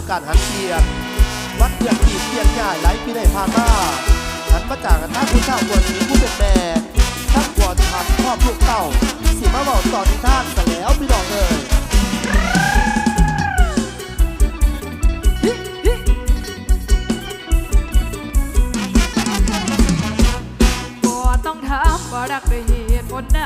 ู่การหันเทียนวัดเพียงที่เพียงใหญ่หลายปีในพานมาหันมาจากท่าคุณท่าบวชีผู้เป็นแม่ท่างบัวที่านครอบลูกเต่าสิมาบอกต่อที่ท่านแต่แล้วไม่ดอกเลยบ่ต้องถามว่ารักด้วยเหตุผลใด